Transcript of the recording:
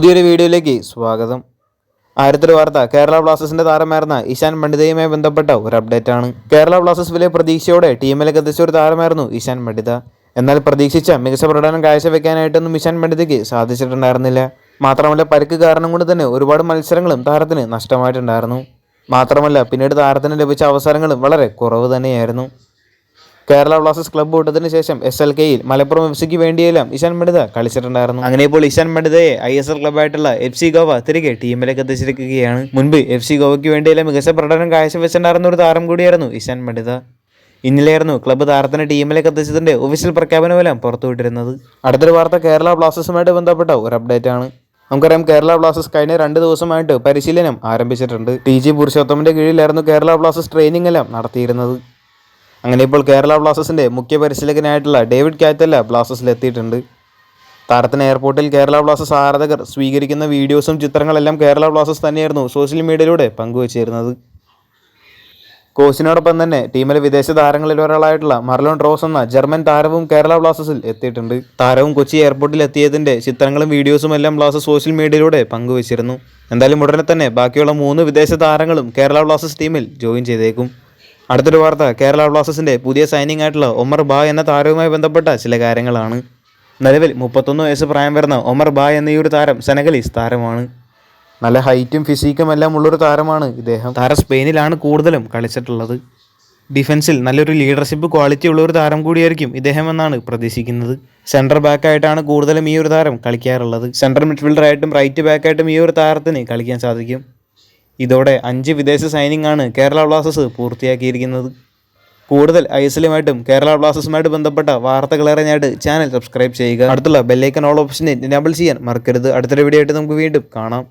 പുതിയൊരു വീഡിയോയിലേക്ക് സ്വാഗതം. ആയിരത്തൊരു വാർത്ത. കേരള ബ്ലാസ്റ്റേഴ്സിന്റെ താരമായിരുന്ന ഇഷാൻ പണ്ഡിതയുമായി ബന്ധപ്പെട്ട ഒരു അപ്ഡേറ്റ് ആണ് കേരള ബ്ലാസ്റ്റേഴ്സ് വലിയ പ്രതീക്ഷയോടെ ടീമിലേക്ക് എത്തിച്ച ഒരു താരമായിരുന്നു ഇഷാൻ പണ്ഡിത. എന്നാൽ പ്രതീക്ഷിച്ച മികച്ച പ്രകടനം കാഴ്ചവെക്കാനായിട്ടൊന്നും ഇഷാൻ പണ്ഡിതയ്ക്ക് സാധിച്ചിട്ടുണ്ടായിരുന്നില്ല. മാത്രമല്ല പരിക്ക് കാരണം കൊണ്ട് തന്നെ ഒരുപാട് മത്സരങ്ങളും താരത്തിന് നഷ്ടമായിട്ടുണ്ടായിരുന്നു. മാത്രമല്ല പിന്നീട് താരത്തിന് ലഭിച്ച അവസരങ്ങളും വളരെ കുറവ് തന്നെയായിരുന്നു. കേരള ബ്ലാസ്റ്റേഴ്സ് ക്ലബ്ബ് വിട്ടതിന് ശേഷം എസ് എൽ കെയിൽ മലപ്പുറം എഫ് സിക്ക് വേണ്ടിയെല്ലാം ഇഷാൻ മെഡിത കളിച്ചിട്ടുണ്ടായിരുന്നു. അങ്ങനെ ഇപ്പോൾ ഇഷാൻ മെഡിതയെ ഐ എസ് എൽ ക്ലബ്ബായിട്ടുള്ള എഫ് സി ഗോവ തിരികെ ടീമിലേക്ക് എത്തിച്ചിരിക്കുകയാണ്. മുൻപ് എഫ് സി ഗോവയ്ക്ക് വേണ്ടിയെല്ലാം മികച്ച പ്രകടനം കാഴ്ചവെച്ചിട്ടുണ്ടായിരുന്ന ഒരു താരം കൂടിയായിരുന്നു ഇഷാൻ മെഡിത. ഇന്നലെയായിരുന്നു ക്ലബ്ബ് താരത്തിന്റെ ടീമിലേക്ക് എത്തിച്ചതിന്റെ ഒഫീഷ്യൽ പ്രഖ്യാപനമെല്ലാം പുറത്തുവിട്ടിരുന്നത് അടുത്തൊരു വാർത്ത കേരള ബ്ലാസ്റ്റേഴ്സുമായിട്ട് ബന്ധപ്പെട്ട ഒരു അപ്ഡേറ്റ് ആണ്. നമുക്കറിയാം കേരള ബ്ലാസ്റ്റേഴ്സ് കഴിഞ്ഞ രണ്ട് ദിവസമായിട്ട് പരിശീലനം ആരംഭിച്ചിട്ടുണ്ട്. ടി ജി പുരുഷോത്തമന്റെ കീഴിലായിരുന്നു കേരള ബ്ലാസ്റ്റേഴ്സ് ട്രെയിനിങ് എല്ലാം നടത്തിയിരുന്നത്. അങ്ങനെ ഇപ്പോൾ കേരള ബ്ലാസ്റ്റേഴ്സിന്റെ മുഖ്യ പരിശീലകനായിട്ടുള്ള ഡേവിഡ് കാറ്റല്ല ബ്ലാസ്റ്റേഴ്സിൽ എത്തിയിട്ടുണ്ട് താരത്തിന് എയർപോർട്ടിൽ കേരള ബ്ലാസ്റ്റേഴ്സ് ആരാധകർ സ്വീകരിക്കുന്ന വീഡിയോസും ചിത്രങ്ങളെല്ലാം കേരള ബ്ലാസ്റ്റേഴ്സ് തന്നെയായിരുന്നു സോഷ്യൽ മീഡിയയിലൂടെ പങ്കുവച്ചിരുന്നത്. കോച്ചിനോടൊപ്പം തന്നെ ടീമിലെ വിദേശ താരങ്ങളിൽ ഒരാളായിട്ടുള്ള മർലോൺ റോസ് എന്ന ജർമ്മൻ താരവും കേരള ബ്ലാസ്റ്റേഴ്സിൽ എത്തിയിട്ടുണ്ട്. താരവും കൊച്ചി എയർപോർട്ടിൽ എത്തിയതിന്റെ ചിത്രങ്ങളും വീഡിയോസും എല്ലാം ബ്ലാസ്റ്റേഴ്സ് സോഷ്യൽ മീഡിയയിലൂടെ പങ്കുവച്ചിരുന്നു. എന്തായാലും ഉടനെ തന്നെ ബാക്കിയുള്ള മൂന്ന് വിദേശ താരങ്ങളും കേരള ബ്ലാസ്റ്റേഴ്സ് ടീമിൽ ജോയിൻ ചെയ്തേക്കും. അടുത്തൊരു വാർത്ത കേരള ബ്ലാസ്റ്റേഴ്സിന്റെ പുതിയ സൈനിങ് ആയിട്ടുള്ള ഒമർ ബാ എന്ന താരവുമായി ബന്ധപ്പെട്ട ചില കാര്യങ്ങളാണ്. നിലവിൽ മുപ്പത്തൊന്ന് വയസ്സ് പ്രായം വരുന്ന ഒമർ ബാ എന്ന ഈ ഒരു താരം സെനഗലീസ് താരമാണ്. നല്ല ഹൈറ്റും ഫിസിക്കും എല്ലാം ഉള്ളൊരു താരമാണ് ഇദ്ദേഹം. താരം സ്പെയിനിലാണ് കൂടുതലും കളിച്ചിട്ടുള്ളത്. ഡിഫൻസിൽ നല്ലൊരു ലീഡർഷിപ്പ് ക്വാളിറ്റി ഉള്ള ഒരു താരം കൂടിയായിരിക്കും ഇദ്ദേഹം എന്നാണ് പ്രതീക്ഷിക്കുന്നത്. സെന്റർ ബാക്കായിട്ടാണ് കൂടുതലും ഈ ഒരു താരം കളിക്കാറുള്ളത്. സെൻട്രൽ മിഡ്ഫീൽഡർ ആയിട്ടും റൈറ്റ് ബാക്കായിട്ടും ഈ ഒരു താരത്തിന് കളിക്കാൻ സാധിക്കും. ഇതോടെ അഞ്ച് വിദേശ സൈനിങ് ആണ് കേരള ബ്ലാസ്റ്റേഴ്സ് പൂർത്തിയാക്കിയിരിക്കുന്നത്. കൂടുതൽ ഐ എസ് എല്ലുമായിട്ടും കേരള ബ്ലാസ്റ്റേഴ്സുമായിട്ട് ബന്ധപ്പെട്ട വാർത്തകൾ അറിഞ്ഞായിട്ട് ചാനൽ സബ്സ്ക്രൈബ് ചെയ്യുക. അടുത്തുള്ള ബെല്ലൈക്കൺ ഓൾ ഓപ്ഷനെ എനേബിൾ ചെയ്യാൻ മറക്കരുത്. അടുത്തൊരു വീഡിയോ ആയിട്ട് നമുക്ക് വീണ്ടും കാണാം.